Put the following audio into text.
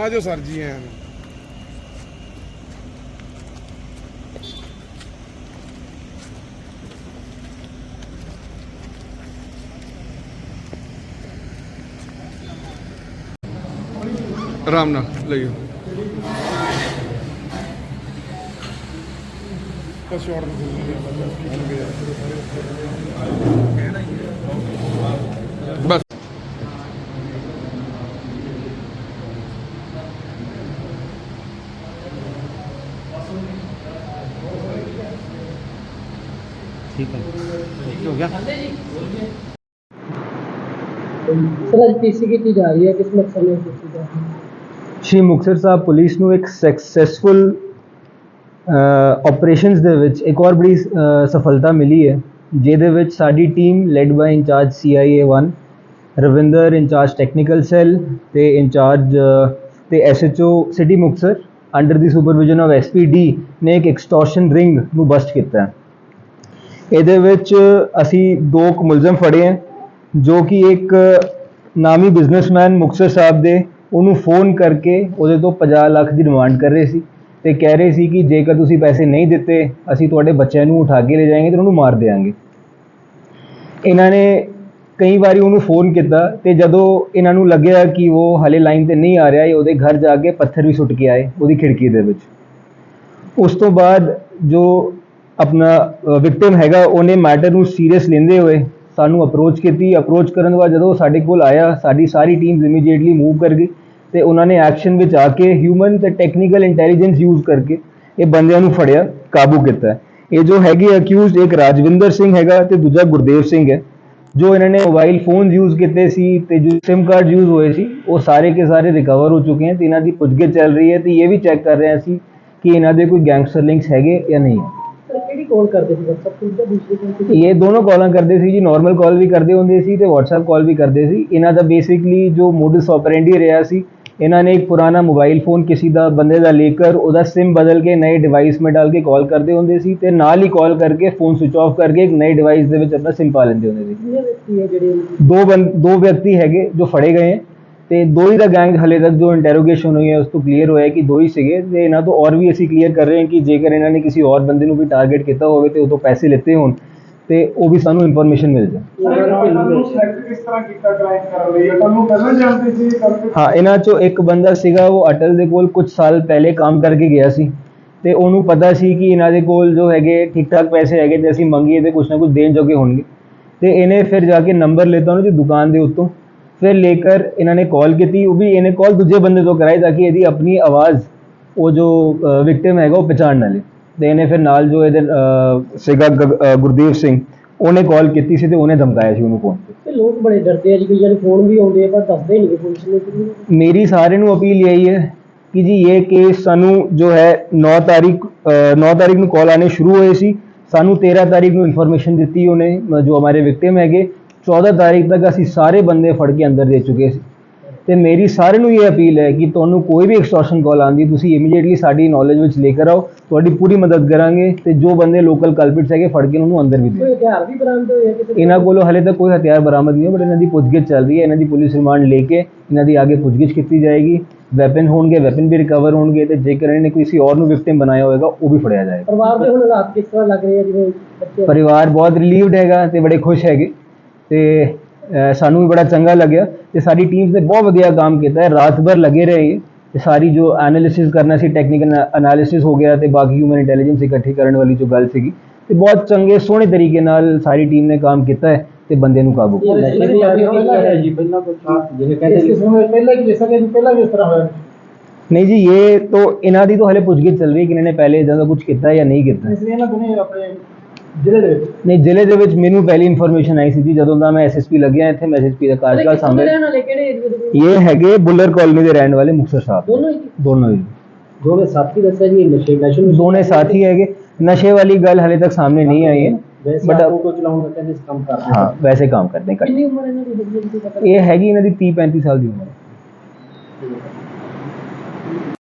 ਆ ਜਾਓ ਸਰ ਜੀ ਐਨ। ਆਰਾਮ ਨਾਲ ਲਈਓ ਬਸ ਸ਼ਾਰਟ ਬਸ। ਠੀਕ ਹੈ। ਓਕੇ ਹੋ ਗਿਆ। ਸਰ ਅੱਜ ਪੀਸੀ ਕੀਤੀ ਜਾ ਰਹੀ ਹੈ। ਕਿਸ ਮਕਸਦ ਨਾਲ ਕੀਤੀ ਜਾ ਰਹੀ ਹੈ? ਸ਼੍ਰੀ ਮੁਕਤਸਰ ਸਾਹਿਬ ਪੁਲਿਸ ਨੂੰ ਇੱਕ ਸਕਸੈਸਫੁਲ ਆਪਰੇਸ਼ਨਸ ਦੇ ਵਿੱਚ ਇੱਕ ਹੋਰ ਬੜੀ ਸਫਲਤਾ ਮਿਲੀ ਹੈ ਜਿਹਦੇ ਵਿੱਚ ਸਾਡੀ team led by incharge CIA 1 Ravinder incharge technical cell ਤੇ ਇੰਚਾਰਜ ਤੇ SHO city Muktsar under the supervision of SPD ਨੇ ਇੱਕ ਐਕਸਟੋਰਸ਼ਨ ਰਿੰਗ ਨੂੰ ਬਸਟ ਕੀਤਾ ਹੈ। ਇਹਦੇ ਵਿੱਚ ਅਸੀਂ ਦੋ ਕੁ ਮੁਲਜ਼ਮ ਫੜੇ ਹੈ ਜੋ ਕਿ ਇੱਕ ਨਾਮੀ ਬਿਜ਼ਨਸਮੈਨ ਮੁਕਤਸਰ ਸਾਹਿਬ ਦੇ, ਉਹਨੂੰ ਫੋਨ ਕਰਕੇ ਉਹਦੇ ਤੋਂ 50 ਲੱਖ ਦੀ ਡਿਮਾਂਡ ਕਰ ਰਹੇ ਸੀ ਤੇ ਕਹਿ ਰਹੇ ਸੀ ਕਿ ਜੇਕਰ ਤੁਸੀਂ ਪੈਸੇ ਨਹੀਂ ਦਿੱਤੇ, ਅਸੀਂ ਤੁਹਾਡੇ ਬੱਚਿਆਂ ਨੂੰ ਉਠਾ ਕੇ ਲੈ ਜਾਵਾਂਗੇ ਤੇ ਉਹਨੂੰ ਮਾਰ ਦੇਵਾਂਗੇ। ਇਹਨਾਂ ਨੇ ਕਈ ਵਾਰੀ ਉਹਨੂੰ ਫੋਨ ਕੀਤਾ ਤੇ ਜਦੋਂ ਇਹਨਾਂ ਨੂੰ ਲੱਗਿਆ ਕਿ ਉਹ ਹਲੇ ਲਾਈਨ ਤੇ ਨਹੀਂ ਆ ਰਿਹਾ, ਇਹ ਉਹਦੇ ਘਰ ਜਾ ਕੇ ਪੱਥਰ ਵੀ ਸੁੱਟ ਕੇ ਆਏ ਉਹਦੀ ਖਿੜਕੀ ਦੇ ਵਿੱਚ। ਉਸ ਤੋਂ ਬਾਅਦ ਜੋ ਆਪਣਾ ਵਿਕਟਿਮ ਹੈਗਾ, ਉਹਨੇ ਮੈਟਰ ਨੂੰ ਸੀਰੀਅਸ ਲੈਂਦੇ ਹੋਏ ਸਾਨੂੰ ਅਪਰੋਚ ਕੀਤੀ। ਅਪਰੋਚ ਕਰਨ ਤੋਂ ਬਾਅਦ ਜਦੋਂ ਉਹ ਸਾਡੇ ਕੋਲ ਆਇਆ, ਸਾਡੀ ਸਾਰੀ ਟੀਮ ਇਮੀਡੀਏਟਲੀ ਮੂਵ ਕਰ ਗਈ ਤੇ ਉਹਨਾਂ ਨੇ ਐਕਸ਼ਨ ਵਿੱਚ ਆ ਕੇ ਹਿਊਮਨ ਤੇ ਟੈਕਨੀਕਲ ਇੰਟੈਲੀਜੈਂਸ ਯੂਜ਼ ਕਰਕੇ ਇਹ ਬੰਦਿਆਂ ਨੂੰ ਫੜਿਆ, ਕਾਬੂ ਕੀਤਾ ਇਹ ਜੋ ਹੈਗੇ ਅਕਿਊਜ਼ਡ ਇੱਕ ਰਾਜਵਿੰਦਰ ਸਿੰਘ ਹੈਗਾ ਤੇ ਦੂਜਾ ਗੁਰਦੇਵ ਸਿੰਘ ਹੈ, ਜੋ ਇਹਨਾਂ ਨੇ ਮੋਬਾਈਲ ਫੋਨਸ ਯੂਜ਼ ਕੀਤੇ ਸੀ ਤੇ ਜੋ SIM ਕਾਰਡ ਯੂਜ਼ ਹੋਏ ਸੀ, ਉਹ ਸਾਰੇ ਕੇ ਸਾਰੇ ਰਿਕਵਰ ਹੋ ਚੁੱਕੇ ਹਨ ਤੇ ਇਹਨਾਂ ਦੀ ਪੁੱਛਗਿੱਛ ਚੱਲ ਰਹੀ ਹੈ ਤੇ ਇਹ ਵੀ ਚੈੱਕ ਕਰ ਰਹੇ ਸੀ ਕਿ ਇਹਨਾਂ ਦੇ ਕੋਈ ਗੈਂਗਸਟਰ ਲਿੰਕਸ ਹੈਗੇ ਜਾਂ ਨਹੀਂ। ਹੈ ਕਿਹੜੀ ਕਾਲ ਕਰਦੇ ਸੀ WhatsApp ਤੇ ਜਾਂ ਦੂਸਰੇ ਕੋਲ ਤੇ? ਇਹ ਦੋਨੋਂ ਕਾਲਾਂ ਕਰਦੇ ਸੀ ਜੀ ਨਾਰਮਲ ਕਾਲ ਵੀ ਕਰਦੇ ਹੁੰਦੇ ਸੀ ਤੇ WhatsApp ਕਾਲ ਵੀ ਕਰਦੇ ਸੀ। ਇਹਨਾਂ ਦਾ ਬੇਸਿਕਲੀ ਜੋ ਮੋਡਸ ਆਪਰੈਂਡੀ ਰਿਹਾ ਸੀ ਇਹਨਾਂ ਨੇ ਇੱਕ ਪੁਰਾਣਾ ਮੋਬਾਈਲ ਫੋਨ ਕਿਸੇ ਦਾ ਬੰਦੇ ਦਾ ਲੇਕਰ ਉਹਦਾ SIM ਬਦਲ ਕੇ ਨਏ ਡਿਵਾਈਸ ਮੇ ਡਾਲ ਕੇ ਕਾਲ ਕਰਦੇ ਹੁੰਦੇ ਸੀ ਤੇ ਨਾਲ ਹੀ ਕਾਲ ਕਰਕੇ ਫੋਨ ਸਵਿਚ ਆਫ ਕਰਕੇ ਇੱਕ ਨਏ ਡਿਵਾਈਸ ਦੇ ਵਿੱਚ ਆਪਣਾ SIM ਪਾ ਲੈਂਦੇ ਹੁੰਦੇ ਸੀ। ਦੋ ਬੰ ਦੋ ਵਿਅਕਤੀ ਹੈਗੇ ਜੋ ਫੜੇ ਗਏ ਹੈ। ਤੇ ਦੋ ਹੀ ਦਾ ਗੈਂਗ ਹਲੇ ਤੱਕ ਜੋ ਇੰਟਰੋਗੇਸ਼ਨ ਹੋਈ ਹੈ ਉਸ ਤੋਂ ਕਲੀਅਰ ਹੋਇਆ ਕਿ ਦੋ ਹੀ ਸੀਗੇ ਤੇ ਇਹਨਾਂ ਤੋਂ ਔਰ ਵੀ ਅਸੀਂ ਕਲੀਅਰ ਕਰ ਰਹੇ ਹਾਂ ਕਿ ਜੇਕਰ ਇਹਨਾਂ ਨੇ ਕਿਸੇ ਔਰ ਬੰਦੇ ਨੂੰ ਵੀ ਟਾਰਗੇਟ ਕੀਤਾ ਹੋਵੇ ਤੇ ਉਹ ਤੋਂ ਪੈਸੇ ਲਿੱਤੇ ਹੋਣ ਤੇ ਉਹ ਵੀ ਸਾਨੂੰ ਇਨਫੋਰਮੇਸ਼ਨ ਮਿਲ ਕਰਕੇ ਹਾਂ ਇਹਨਾਂ ਚੋਂ ਇੱਕ ਬੰਦਾ ਸੀਗਾ ਉਹ ਅਟਲ ਦੇ ਕੋਲ ਕੁਝ ਸਾਲ ਪਹਿਲੇ ਕੰਮ ਕਰਕੇ ਗਿਆ ਸੀ ਤੇ ਉਹਨੂੰ ਪਤਾ ਸੀ ਕਿ ਇਹਨਾਂ ਦੇ ਕੋਲ ਜੋ ਹੈਗੇ ਠੀਕ ਠਾਕ ਪੈਸੇ ਹੈਗੇ ਤੇ ਅਸੀਂ ਮੰਗੀਏ ਤੇ ਕੁਛ ਨਾ ਕੁਛ ਦੇਣ ਜੋਗੇ ਹੋਣਗੇ। ਤੇ ਇਹਨੇ ਫਿਰ ਜਾ ਕੇ ਨੰਬਰ ਲੈਤਾ ਉਹਨਾਂ ਦੀ ਦੁਕਾਨ ਦੇ ਉੱਤੋਂ। ਫਿਰ ਲੇਕਰ ਇਹਨਾਂ ਨੇ ਕਾਲ ਕੀਤੀ ਉਹ ਵੀ ਇਹਨੇ ਕਾਲ ਦੂਜੇ ਬੰਦੇ ਤੋਂ ਕਰਾਈ ਤਾਂ ਕਿ ਇਹਦੀ ਆਪਣੀ ਆਵਾਜ਼ ਉਹ ਜੋ ਵਿਕਟਿਮ ਹੈਗਾ ਉਹ ਪਛਾਣਨ ਵਾਲੇ ਤੇ ਇਹਨੇ ਫਿਰ ਨਾਲ ਜੋ ਇਹਦੇ ਸੀਗਾ ਗ- ਅਹ, ਗੁਰਦੇਵ ਸਿੰਘ ਉਹਨੇ ਕਾਲ ਕੀਤੀ ਸੀ ਤੇ ਉਹਨੇ ਧਮਕਾਇਆ ਸੀ ਉਹਨੂੰ ਫੋਨ ਤੇ ਤੇ ਲੋਕ ਬੜੇ ਡਰਦੇ ਆ ਜੀ ਕਈਆਂ ਦੇ ਫੋਨ ਵੀ ਆਉਂਦੇ ਆ ਪਰ ਦੱਸਦੇ ਨਹੀਂ ਪੁਲਿਸ ਨੂੰ ਮੇਰੀ ਸਾਰਿਆਂ ਨੂੰ ਅਪੀਲ ਇਹੀ ਹੈ ਕਿ ਜੀ ਇਹ ਕੇਸ ਸਾਨੂੰ ਜੋ ਹੈ 9 ਤਾਰੀਖ ਅ, 9 ਤਾਰੀਖ ਨੂੰ ਕਾਲ ਆਨੇ ਸ਼ੁਰੂ ਹੋਏ ਸੀ ਸਾਨੂੰ 13 ਤਾਰੀਖ ਨੂੰ ਇਨਫੋਰਮੇਸ਼ਨ ਦਿੱਤੀ ਉਹਨੇ ਜੋ ਹਮਾਰੇ ਵਿਕਟਿਮ ਹੈਗੇ 14 ਤਾਰੀਖ ਤੱਕ ਅਸੀਂ ਸਾਰੇ ਬੰਦੇ ਫੜ ਕੇ ਅੰਦਰ ਦੇ ਚੁੱਕੇ ਸੀ। ਤੇ ਮੇਰੀ ਸਾਰਿਆਂ ਨੂੰ ਇਹ ਅਪੀਲ ਹੈ ਕਿ ਤੁਹਾਨੂੰ ਕੋਈ ਵੀ ਐਕਸਟੋਰਸ਼ਨ ਕਾਲ ਆਂਦੀ ਤੁਸੀਂ ਇਮੀਡੀਏਟਲੀ ਸਾਡੀ ਨੌਲੇਜ ਵਿੱਚ ਲੈ ਕੇ ਆਓ ਤੁਹਾਡੀ ਪੂਰੀ ਮਦਦ ਕਰਾਂਗੇ ਤੇ ਜੋ ਬੰਦੇ ਲੋਕਲ ਕਲਪਿਟਸ ਹੈਗੇ ਫੜ ਕੇ ਉਹਨੂੰ ਅੰਦਰ ਵੀ ਦਿਓ ਕੋਈ ਹਥਿਆਰ ਵੀ ਬਰਾਮਦ ਹੋਏ ਕਿਸੇ ਇਹਨਾਂ ਕੋਲੋਂ ਹਲੇ ਤੱਕ ਕੋਈ ਹਥਿਆਰ ਬਰਾਮਦ ਨਹੀਂ ਹੋਇਆ ਬਟ ਇਹਨਾਂ ਦੀ ਪੁੱਛਗਿੱਛ ਚੱਲ ਰਹੀ ਹੈ ਇਹਨਾਂ ਦੀ ਪੁਲਿਸ ਰਿਮਾਂਡ ਲੈ ਕੇ ਇਹਨਾਂ ਦੀ ਅੱਗੇ ਪੁੱਛਗਿੱਛ ਕੀਤੀ ਜਾਏਗੀ। ਵੈਪਨ ਹੋਣਗੇ ਵੈਪਨ ਵੀ ਰਿਕਵਰ ਹੋਣਗੇ ਤੇ ਜੇਕਰ ਇਹਨਾਂ ਨੇ ਕਿਸੇ ਹੋਰ ਨੂੰ ਵਿਕਟਿਮ ਬਣਾਇਆ ਹੋਵੇਗਾ ਉਹ ਵੀ ਫੜਿਆ ਜਾਏਗਾ। ਪਰਿਵਾਰ ਦੇ ਹੁਣ ਹਾਲਾਤ ਕਿਸ ਤਰ੍ਹਾਂ ਲੱਗ ਰਹੇ ਆ ਜਿਵੇਂ ਬੱਚੇ? ਪਰਿਵਾਰ ਬਹੁਤ ਰਿਲੀਵਡ ਹੈਗਾ ਤੇ ਬੜੇ ਖੁਸ਼ ਹੈਗੇ। ਤੇ ਸਾਨੂੰ ਵੀ ਬੜਾ ਚੰਗਾ ਲੱਗਿਆ ਤੇ ਸਾਡੀ ਟੀਮ ਨੇ ਬਹੁਤ ਵਧੀਆ ਕੰਮ ਕੀਤਾ। ਹੈ ਰਾਤ ਭਰ ਲੱਗੇ ਰਹੇ ਤੇ ਸਾਰੀ ਜੋ ਐਨਾਲਿਸਿਸ ਕਰਨਾ ਸੀ ਟੈਕਨੀਕਲ ਐਨਾਲਿਸਿਸ ਹੋ ਗਿਆ ਤੇ ਬਾਕੀ ਹਿਊਮਨ ਇੰਟੈਲੀਜੈਂਸ ਇਕੱਠੀ ਕਰਨ ਵਾਲੀ ਜੋ ਗੱਲ ਸੀਗੀ ਤੇ ਬਹੁਤ ਚੰਗੇ ਸੋਹਣੇ ਤਰੀਕੇ ਨਾਲ ਸਾਰੀ ਟੀਮ ਨੇ ਕੰਮ ਕੀਤਾ ਹੈ ਤੇ ਬੰਦੇ ਨੂੰ ਕਾਬੂ ਕੀਤਾ। ਹੈ ਜੀ ਪਹਿਲਾਂ ਜਿਵੇਂ ਇਸ ਕਿਸਮ ਦੇ ਪਹਿਲਾਂ ਕਿ ਜਿਸ ਤਰ੍ਹਾਂ ਪਹਿਲਾਂ ਵੀ ਇਸ ਤਰ੍ਹਾਂ ਹੋਇਆ। ਨਹੀਂ ਜੀ ਇਹ तो ਇਹਨਾਂ ਦੀ ਤਾਂ ਹਲੇ ਪੁੱਛਗਿੱਛ ਚੱਲ ਰਹੀ ਹੈ ਕਿ ਇਹਨਾਂ ਨੇ ਪਹਿਲੇ ਇਦਾਂ ਦਾ ਕੁਝ ਕੀਤਾ ਹੈ ਜਾਂ ਨਹੀਂ ਕੀਤਾ। ਇਸ ਲਈ ਇਹਨਾਂ ਦੋਨੇ ਆਪਣੇ ਜ਼ਿਲ੍ਹੇ ਦੇ ਵਿੱਚ? ਨਹੀਂ ਜ਼ਿਲ੍ਹੇ ਦੇ ਵਿੱਚ ਮੈਨੂੰ ਪਹਿਲੀ ਇਨਫੋਰਮੇਸ਼ਨ ਆਈ ਸੀ ਜੀ ਜਦੋਂ ਦਾ ਮੈਂ ਐਸਐਸਪੀ ਲੱਗਿਆ ਇੱਥੇ ਮੈਂ ਐਸਐਸਪੀ ਦਾ ਕਾਰਜਕਾਲ ਸਾਹਮਣੇ ਰਹਿਣ ਵਾਲੇ? ਕਿਹੜੇ ਏਰੀਆ ਦੇ ਵਿੱਚ? ਇਹ ਹੈਗੇ ਬੁੱਲਰ ਕਾਲੋਨੀ ਦੇ ਰਹਿਣ ਵਾਲੇ ਮੁਕਤਸਰ ਸਾਹਿਬ। ਦੋਨੋਂ ਹੀ? ਦੋਨੋਂ ਹੀ। ਦੋਵੇਂ ਸਾਥੀ ਦੱਸਿਆ ਜੀ ਨਸ਼ੇ ਨਸ਼ੇ ਨੂੰ ਦੋਨੇ ਸਾਥੀ ਹੈਗੇ। ਨਸ਼ੇ ਵਾਲੀ ਗੱਲ ਹਲੇ ਤੱਕ ਸਾਹਮਣੇ ਨਹੀਂ ਆਈ ਹੈ। ਵੈਸੇ ਬਟ ਆਟੋ ਚਲਾਉਣ ਦਾ ਕਹਿੰਦੇ ਕੰਮ ਕਰਦੇ ਹਾਂ ਵੈਸੇ ਕੰਮ ਕਰਦੇ ਕਰ ਕਿੰਨੀ ਉਮਰ ਇਹਨਾਂ ਦੀ? ਹੈਗੀ ਹੈ ਜੀ ਪਤਾ ਇਹ ਹੈਗੀ ਇਹਨਾਂ ਦੀ 30 35 ਸਾਲ ਦੀ ਉਮਰ।